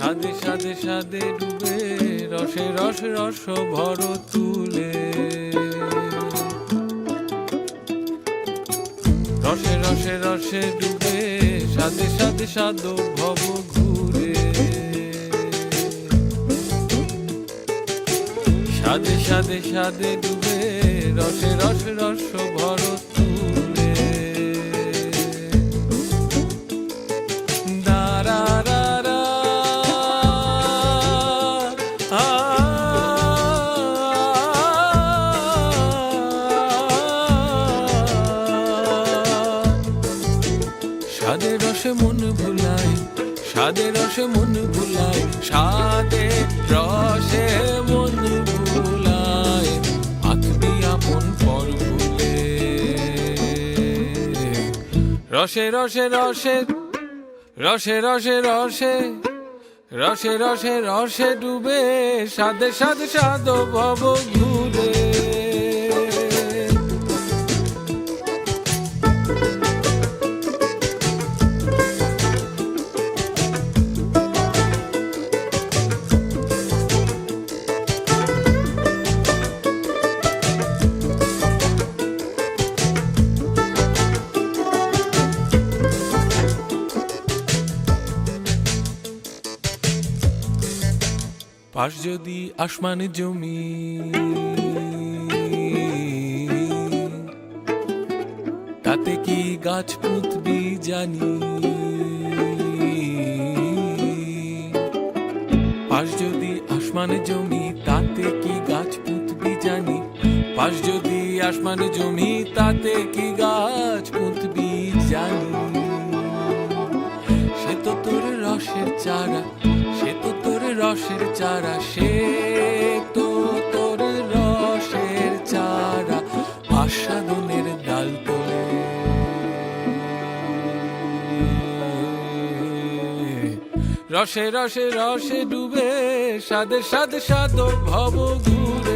সাদে সাদে সাদে ডুবে রসে, রস রস ভর তুলে। রসে রসে রসে ডুবে সাদে সাদে, সাদ ভব ঘুরে। সাদে সাদে সাদে ডুবে রসে রসে, রস ভর সাদে রসে মন ভুলায় সাদে রসে মন ভুলায় সাদে রসে মন ভুলায়। আঁকবি আপন পর ভুলে রসে রসে রসে রসে রসে রসে রসে রসে রসে ডুবে সাদে সাদে সাদ ভব পাশ যদি আসমান জমি। তাতে কি গাছ পুতবি জানি। পাশ যদি আসমান জমি, তাতে কি গাছ পুতবি জানি। পাশ যদি আসমান জমি, তাতে কি রসের চারা, সে তো তোর রসের চারা আস্বাদনের ডাল তোলে। রসে রসে রসে ডুবে সাদে সাদে সাদ ভব ঘুরে